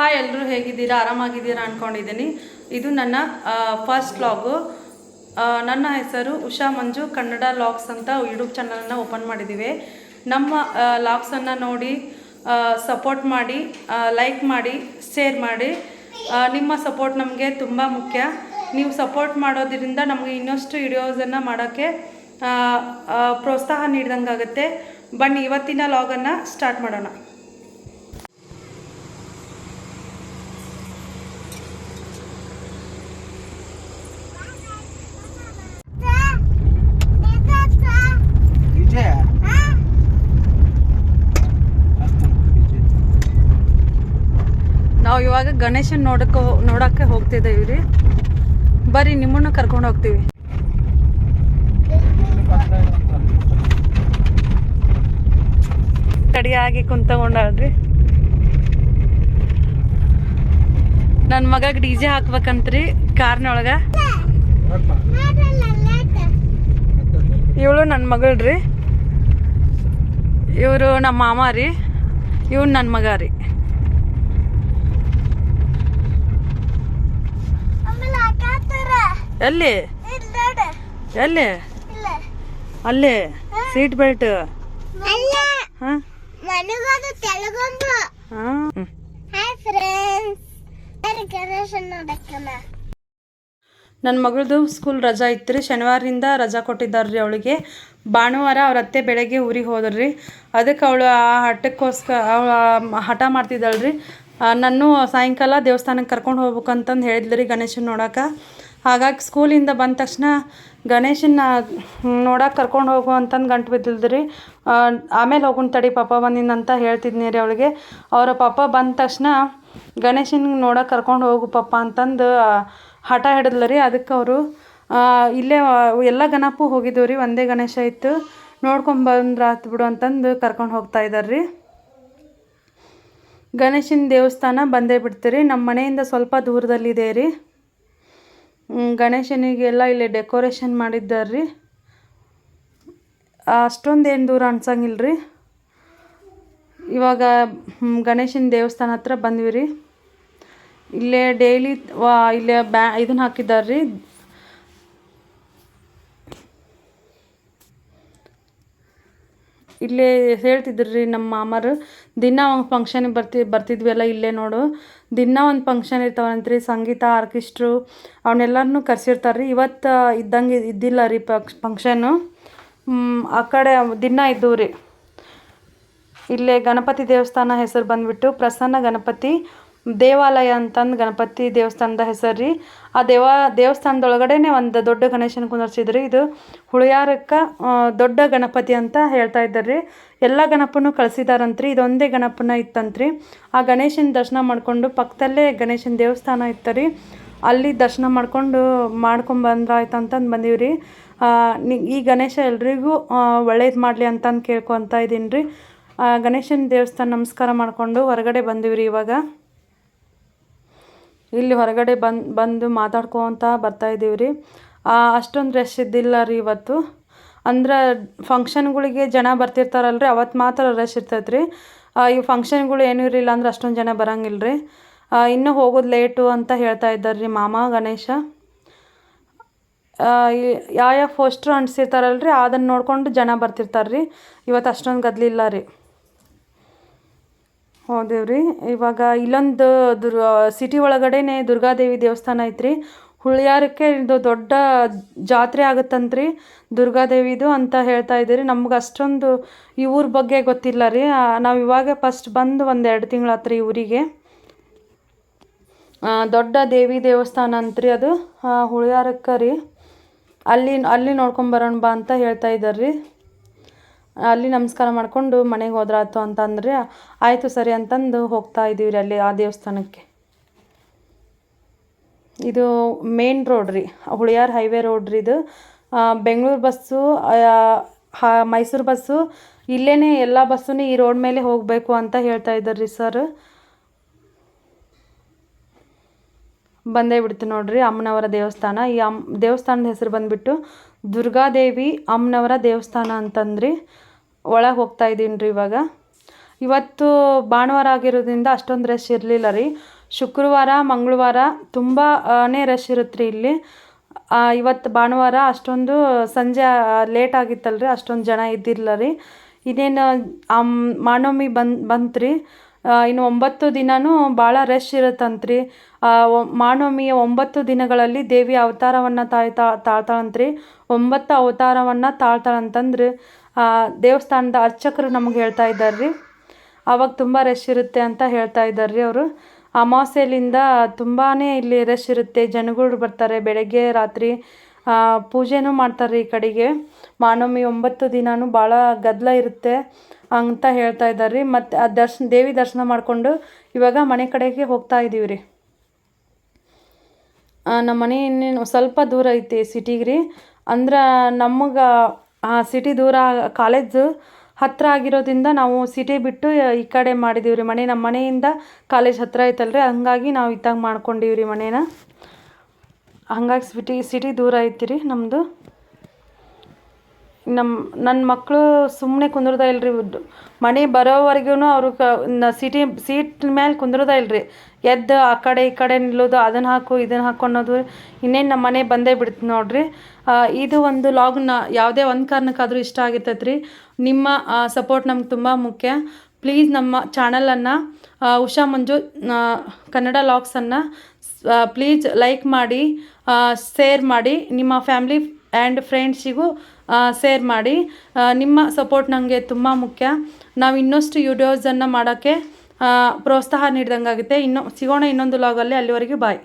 Hi ಎಲ್ಲರೂ ಹೇಗಿದ್ದೀರಾ? ಆರಾಮಾಗಿದ್ದೀರಾ ಅಂದ್ಕೊಂಡಿದ್ದೀನಿ ಇದು ನನ್ನ ಫಸ್ಟ್ ಲಾಗು ನನ್ನ ಹೆಸರು ಉಷಾ ಮಂಜು, ಕನ್ನಡ ಲಾಗ್ಸ್ ಅಂತ ಯೂಟ್ಯೂಬ್ ಚಾನಲನ್ನು ಓಪನ್ ಮಾಡಿದ್ದೀವಿ ನಮ್ಮ ಲಾಗ್ಸನ್ನು ನೋಡಿ ಸಪೋರ್ಟ್ ಮಾಡಿ ಲೈಕ್ ಮಾಡಿ ಶೇರ್ ಮಾಡಿ. ನಿಮ್ಮ ಸಪೋರ್ಟ್ ನಮಗೆ ತುಂಬ ಮುಖ್ಯ. ನೀವು ಸಪೋರ್ಟ್ ಮಾಡೋದ್ರಿಂದ ನಮಗೆ ಇನ್ನಷ್ಟು ವಿಡಿಯೋಸನ್ನು ಮಾಡೋಕ್ಕೆ ಪ್ರೋತ್ಸಾಹ ನೀಡಿದಂಗಾಗುತ್ತೆ. ಬನ್ನಿ, ಇವತ್ತಿನ ಲಾಗನ್ನು ಸ್ಟಾರ್ಟ್ ಮಾಡೋಣ ಡಿಜೆ ನಾವು ಇವಾಗ ಗಣೇಶನ್ ನೋಡಕ್ಕೆ ನೋಡಕ್ಕೆ ಹೋಗ್ತಿದ್ದೇವೆ ರೀ ಬರ್ರಿ, ನಿಮ್ಮನ್ನು ಕರ್ಕೊಂಡು ಹೋಗ್ತೀವಿ. ಕಡಿಯಾಗಿ ಕುಂತಗೊಂಡ್ರಿ ನನ್ನ ಮಗಾಗ ಡಿ ಜೆ ಹಾಕ್ಬೇಕಂತ್ರಿ ಕಾರ್ನೊಳಗ. ಇವಳು ನನ್ನ ಮಗಳ್ರಿ. ಇವರು ನಮ್ಮ ಮಾಮ ರೀ. ಇವ್ನು ನನ್ನ ಮಗ ರೀ. ಎಲ್ಲಿ? ಎಲ್ಲಿ? ಅಲ್ಲಿ. Seat belt. ನನ್ನ ಮಗಳದು ಸ್ಕೂಲ್ ರಜಾ ಇತ್ತು ರೀ ಶನಿವಾರದಿಂದ ರಜಾ ಕೊಟ್ಟಿದ್ದಾರೆ ರೀ ಅವಳಿಗೆ. ಭಾನುವಾರ ಅವ್ರ ಅತ್ತೆ ಬೆಳಗ್ಗೆ ಊರಿಗೆ ಹೋದ್ರಿ. ಅದಕ್ಕೆ ಅವಳು ಆ ಹಠಕ್ಕೋಸ್ಕರ ಅವಳು ಹಠ ಮಾಡ್ತಿದ್ದಾಳ್ರಿ. ನಾನು ಸಾಯಂಕಾಲ ದೇವಸ್ಥಾನಕ್ಕೆ ಕರ್ಕೊಂಡು ಹೋಗ್ಬೇಕಂತಂದು ಹೇಳಿದ್ಲು ರೀ ಗಣೇಶನ ನೋಡಕ್ಕೆ ಹಾಗಾಗಿ ಸ್ಕೂಲಿಂದ ಬಂದ ತಕ್ಷಣ ಗಣೇಶನ ನೋಡಕ್ಕೆ ಕರ್ಕೊಂಡು ಹೋಗು ಅಂತಂದು ಗಂಟು ಬಿದ್ದಿಲ್ದು ರೀ ಆಮೇಲೆ ಹೋಗುಣ ತಡಿ ಪಾಪ, ಬಂದಿನ ಅಂತ ಹೇಳ್ತಿದ್ನಿ ರೀ ಅವಳಿಗೆ. ಅವರ ಪಾಪ ಬಂದ ತಕ್ಷಣ ಗಣೇಶನ ನೋಡಕ್ಕೆ ಕರ್ಕೊಂಡು ಹೋಗು ಪಾಪ ಅಂತಂದು ಹಠ ಹಿಡಿದ್ಲು ರೀ ಅದಕ್ಕೆ ಅವರು. ಇಲ್ಲೇ ಎಲ್ಲ ಗಣಪು ಹೋಗಿದ್ದೆವು ರೀ, ಒಂದೇ ಗಣೇಶ ಇತ್ತು. ನೋಡ್ಕೊಂಡು ಬಂದ್ರೆ ಆತು ಬಿಡು ಅಂತಂದು ಕರ್ಕೊಂಡು ಹೋಗ್ತಾ ಇದ್ದಾರೆ ರೀ. ಗಣೇಶನ ದೇವಸ್ಥಾನ ಬಂದೇ ಬಿಡ್ತೀರಿ ನಮ್ಮ ಮನೆಯಿಂದ ಸ್ವಲ್ಪ ದೂರದಲ್ಲಿದೆ ರೀ. ಗಣೇಶನಿಗೆಲ್ಲ ಇಲ್ಲಿ ಡೆಕೋರೇಷನ್ ಮಾಡಿದ್ದಾರೆ ರೀ ಅಷ್ಟೊಂದು ಏನು ದೂರ ಅನ್ಸಂಗಿಲ್ಲ ರೀ ಇವಾಗ ಗಣೇಶನ ದೇವಸ್ಥಾನ ಹತ್ರ ಬಂದ್ವಿ ರೀ ಇಲ್ಲೇ ಡೈಲಿ, ವಾ, ಇಲ್ಲೇ ಬ್ಯಾ ಇದನ್ನ ಹಾಕಿದ್ದಾರೆ ರೀ ಇಲ್ಲೇ ಹೇಳ್ತಿದ್ರು ರೀ ನಮ್ಮ ಮಾಮರು. ದಿನ ಒಂದು ಫಂಕ್ಷನಿಗೆ ಬರ್ತಿ, ಬರ್ತಿದ್ವಲ್ಲ ಇಲ್ಲೇ ನೋಡು. ದಿನ ಒಂದು ಫಂಕ್ಷನ್ ಇರ್ತಾವಂತ್ರಿ, ಸಂಗೀತ ಆರ್ಕೆಸ್ಟ್ರು ಅವನ್ನೆಲ್ಲರನ್ನೂ ಕರ್ಸಿರ್ತಾರೆ ರೀ ಇವತ್ತು ಇದ್ದಂಗೆ ಇದ್ದಿಲ್ಲ ರೀ ಫಂಕ್ಷನ್ನು ಆ ಕಡೆ ದಿನ ಇದ್ದವು ರೀ ಇಲ್ಲೇ ಗಣಪತಿ ದೇವಸ್ಥಾನ ಹೆಸರು ಬಂದುಬಿಟ್ಟು ಪ್ರಸನ್ನ ಗಣಪತಿ ದೇವಾಲಯ ಅಂತಂದು ಗಣಪತಿ ದೇವಸ್ಥಾನದ ಹೆಸರು ರೀ ಆ ದೇವ, ದೇವಸ್ಥಾನದೊಳಗಡೆನೆ ಒಂದು ದೊಡ್ಡ ಗಣೇಶನ ಕುಂದರ್ಸಿದ್ರಿ. ಇದು ಹುಳಿಯಾರಕ್ಕೆ ದೊಡ್ಡ ಗಣಪತಿ ಅಂತ ಹೇಳ್ತಾ ಇದ್ದಾರೆ ರೀ ಎಲ್ಲ ಗಣಪನೂ ಕಳಿಸಿದಾರಂತ್ರಿ. ಇದೊಂದೇ ಗಣಪನ ಇತ್ತಂತ್ರಿ. ಆ ಗಣೇಶನ ದರ್ಶನ ಮಾಡಿಕೊಂಡು ಪಕ್ಕದಲ್ಲೇ ಗಣೇಶನ ದೇವಸ್ಥಾನ ಇತ್ತು ರೀ ಅಲ್ಲಿ ದರ್ಶನ ಮಾಡಿಕೊಂಡು ಮಾಡ್ಕೊಂಡು ಬಂದ್ರಾಯ್ತು ಅಂತಂದು ಬಂದೀವಿ ರೀ ಈ ಗಣೇಶ ಎಲ್ರಿಗೂ ಒಳ್ಳೇದು ಮಾಡಲಿ ಅಂತಂದು ಕೇಳ್ಕೊತ ಇದ್ದೀನಿ ರೀ ಗಣೇಶನ ದೇವಸ್ಥಾನ ನಮಸ್ಕಾರ ಮಾಡಿಕೊಂಡು ಹೊರಗಡೆ ಬಂದೀವಿ ರೀ ಇವಾಗ. ಇಲ್ಲಿ ಹೊರಗಡೆ ಬಂದು ಬಂದು ಮಾತಾಡ್ಕೊತ ಬರ್ತಾ ಇದ್ದೀವಿ ರೀ ಅಷ್ಟೊಂದು ರಶ್ ಇದ್ದಿಲ್ಲ ರೀ ಇವತ್ತು. ಅಂದ್ರೆ ಫಂಕ್ಷನ್ಗಳಿಗೆ ಜನ ಬರ್ತಿರ್ತಾರಲ್ರಿ ಅವತ್ತು ಮಾತ್ರ ರಶ್ ಇರ್ತೈತೆ ರೀ ಈ ಫಂಕ್ಷನ್ಗಳು ಏನೂ ಇರಲಿಲ್ಲ ಅಂದ್ರೆ ಅಷ್ಟೊಂದು ಜನ ಬರಂಗಿಲ್ಲ ರೀ ಇನ್ನೂ ಹೋಗೋದು ಲೇಟು ಅಂತ ಹೇಳ್ತಾ ಇದ್ದಾರೆ ರೀ ಮಾಮ, ಗಣೇಶ. ಯಾವ ಯಾವ ಫೋಸ್ಟ್ರು ಅಂಟಿಸಿರ್ತಾರಲ್ಲ ರೀ ಅದನ್ನು ನೋಡಿಕೊಂಡು ಜನ ಬರ್ತಿರ್ತಾರೆ ರೀ ಇವತ್ತು ಅಷ್ಟೊಂದು ಗದ್ಲಿಲ್ಲ ರೀ. ಹೋದೇವ್ರಿ. ಇವಾಗ ಇಲ್ಲೊಂದು ದುರ್ ಸಿಟಿ ಒಳಗಡೆನೆ ದುರ್ಗಾದೇವಿ ದೇವಸ್ಥಾನ ಐತ್ರಿ. ಹುಳಿಯಾರಕ್ಕೆ ಇದು ದೊಡ್ಡ ಜಾತ್ರೆ ಆಗುತ್ತಂತ್ರಿ ದುರ್ಗಾದೇವಿದು ಅಂತ ಹೇಳ್ತಾ ಇದ್ದೀರಿ. ನಮ್ಗೆ ಅಷ್ಟೊಂದು ಈ ಊರ ಬಗ್ಗೆ ಗೊತ್ತಿಲ್ಲ ರೀ. ನಾವು ಇವಾಗ ಫಸ್ಟ್ ಬಂದು ಒಂದು ಎರಡು ತಿಂಗಳಾತ್ರಿ ಈ ಊರಿಗೆ. ದೊಡ್ಡ ದೇವಿ ದೇವಸ್ಥಾನ ಅಂತ್ರಿ ಅದು. ಹುಳಿಯಾರಕ್ಕೆ ರೀ. ಅಲ್ಲಿ ಅಲ್ಲಿ ನೋಡ್ಕೊಂಬರೋಣ ಬಾ ಅಂತ ಹೇಳ್ತಾ ಇದ್ದಾರೆ ರೀ ಅಲ್ಲಿ ನಮಸ್ಕಾರ ಮಾಡಿಕೊಂಡು ಮನೆಗೆ ಹೋದ್ರಾತು ಅಂತ ಅಂದ್ರೆ ಆಯಿತು ಸರಿ ಅಂತಂದು ಹೋಗ್ತಾ ಇದ್ದೀವಿ ರೀ ಅಲ್ಲಿ ಆ ದೇವಸ್ಥಾನಕ್ಕೆ. ಇದು ಮೇನ್ ರೋಡ್ ರೀ, ಹುಳಿಯಾರ್ ಹೈವೇ ರೋಡ್ ರೀ ಇದು. ಬೆಂಗಳೂರು ಬಸ್ಸು ಮೈಸೂರು ಬಸ್ಸು ಇಲ್ಲೇ ಎಲ್ಲ ಬಸ್ಸು ಈ ರೋಡ್ ಮೇಲೆ ಹೋಗಬೇಕು ಅಂತ ಹೇಳ್ತಾ ಇದ್ದಾರೆ ರೀ ಸರ್ ಬಂದೇ ಬಿಡ್ತು ನೋಡ್ರಿ ಅಮ್ಮನವರ ದೇವಸ್ಥಾನ. ಈ ಅಮ್, ದೇವಸ್ಥಾನದ ಹೆಸರು ಬಂದುಬಿಟ್ಟು ದುರ್ಗಾದೇವಿ ಅಮ್ಮನವರ ದೇವಸ್ಥಾನ ಅಂತಂದ್ರಿ. ಒಳಗೆ ಹೋಗ್ತಾ ಇದ್ದೀನಿ ರೀ ಇವಾಗ. ಇವತ್ತು ಭಾನುವಾರ ಆಗಿರೋದ್ರಿಂದ ಅಷ್ಟೊಂದು ರಶ್ ಇರಲಿಲ್ಲ ರೀ. ಶುಕ್ರವಾರ, ಮಂಗಳವಾರ ತುಂಬಾನೇ ರಶ್ ಇರುತ್ತೆ ರೀ ಇಲ್ಲಿ. ಇವತ್ತು ಭಾನುವಾರ ಅಷ್ಟೊಂದು ಸಂಜೆ ಲೇಟ್ ಆಗಿತ್ತಲ್ಲ ರೀ ಅಷ್ಟೊಂದು ಜನ ಇದ್ದಿರಲ್ಲ ರೀ. ಇನ್ನೇನು ಮಾನವಮಿ ಬಂದು, ಬಂತು ಇನ್ನು ಒಂಬತ್ತು ದಿನವೂ ಭಾಳ ರಶ್ ಇರುತ್ತಂತ್ರಿ ಮಾನವಮಿಯ ಒಂಬತ್ತು ದಿನಗಳಲ್ಲಿ ದೇವಿ ಅವತಾರವನ್ನು ತಾಳ್ತಾ, ತಾಳ್ತಾಳಂತ್ರಿ. ಒಂಬತ್ತು ಅವತಾರವನ್ನು ತಾಳ್ತಾಳಂತಂದ್ರೆ. ದೇವಸ್ಥಾನದ ಅರ್ಚಕರು ನಮಗೆ ಹೇಳ್ತಾ ಇದ್ದಾರೆ ರೀ ಆವಾಗ ತುಂಬ ರಶ್ ಇರುತ್ತೆ ಅಂತ ಹೇಳ್ತಾ ಇದ್ದಾರೆ ರೀ ಅವರು. ಅಮಾವಾಸ್ಯೆಯಿಂದ ತುಂಬಾ ಇಲ್ಲಿ ರಶ್ ಇರುತ್ತೆ. ಜನಗಳು ಬರ್ತಾರೆ ಬೆಳಗ್ಗೆ, ರಾತ್ರಿ. ಪೂಜೆನೂ ಮಾಡ್ತಾರೆ ಈ ಕಡೆಗೆ. ಮಾನವಮಿ ಒಂಬತ್ತು ದಿನವೂ ಭಾಳ ಗದ್ದಲ ಇರುತ್ತೆ ಅಂತ ಹೇಳ್ತಾ ಇದ್ದಾರೆ ರೀ ಮತ್ತು ಆ ದರ್ಶನ, ದೇವಿ ದರ್ಶನ ಮಾಡಿಕೊಂಡು ಇವಾಗ ಮನೆ ಕಡೆಗೆ ಹೋಗ್ತಾ ಇದ್ದೀವಿ ರೀ ನಮ್ಮ ಮನೆ ಇನ್ನೇನು ಸ್ವಲ್ಪ ದೂರ ಐತಿ ಸಿಟಿಗೆ ರೀ. ಅಂದ್ರೆ ನಮಗೆ ಸಿಟಿ ದೂರ ಕಾಲೇಜ್ ಹತ್ತಿರ ಆಗಿರೋದ್ರಿಂದ ನಾವು ಸಿಟಿ ಬಿಟ್ಟು ಈ ಕಡೆ ಮಾಡಿದೀವಿ ರೀ. ಮನೆ ನಮ್ಮ ಮನೆಯಿಂದ ಕಾಲೇಜ್ ಹತ್ತಿರ ಐತಲ್ರಿ. ಹಂಗಾಗಿ ನಾವು ಇತ್ತಾಗ ಮಾಡ್ಕೊಂಡೀವಿ ರೀ ಮನೇನ. ಹಂಗಾಗಿ ಸಿಟಿ ಸಿಟಿ ದೂರ ಐತಿ ರೀ ನಮ್ಮದು ನಮ್ಮ ನನ್ನ ಮಕ್ಕಳು ಸುಮ್ಮನೆ ಕುಂದ್ರದ ಇಲ್ರಿ. ಮನೆ ಬರೋವರೆಗೂ ಅವರು ಕ ಸಿಟಿ, ಸೀಟ್ ಮೇಲೆ ಕುಂದ್ರದ ಇಲ್ರಿ. ಎದ್ದು ಆ ಕಡೆ ಈ ಕಡೆ ನಿಲ್ಲೋದು ಅದನ್ನು ಹಾಕು ಇದನ್ನು ಹಾಕು ಅನ್ನೋದು ಇನ್ನೇನು ನಮ್ಮ ಮನೆ ಬಂದೇ ಬಿಡ್ತು ನೋಡ್ರಿ. ಇದು ಒಂದು ಲಾಗ್ನ, ಯಾವುದೇ ಒಂದು ಕಾರಣಕ್ಕಾದರೂ ಇಷ್ಟ ಆಗಿರ್ತೈತೆ ರೀ ನಿಮ್ಮ ಸಪೋರ್ಟ್ ನಮ್ಗೆ ತುಂಬ ಮುಖ್ಯ. ಪ್ಲೀಸ್ ನಮ್ಮ ಚಾನಲನ್ನು ಉಷಾ ಮಂಜು ಕನ್ನಡ ಲಾಗ್ಸನ್ನು ಪ್ಲೀಸ್ ಲೈಕ್ ಮಾಡಿ ಶೇರ್ ಮಾಡಿ. ನಿಮ್ಮ ಫ್ಯಾಮ್ಲಿ ಆ್ಯಂಡ್ ಫ್ರೆಂಡ್ಸಿಗೂ ಶೇರ್ ಮಾಡಿ. ನಿಮ್ಮ ಸಪೋರ್ಟ್ ನನಗೆ ತುಂಬ ಮುಖ್ಯ. ನಾವು ಇನ್ನಷ್ಟು ವಿಡಿಯೋಸನ್ನು ಮಾಡೋಕ್ಕೆ ಪ್ರೋತ್ಸಾಹ ನೀಡ್ದಂಗೆ ಆಗುತ್ತೆ ಇನ್ನೂ, ಸಿಗೋಣ ಇನ್ನೊಂದು ಲಾಗಲ್ಲಿ ಅಲ್ಲಿವರೆಗೂ ಬಾಯ್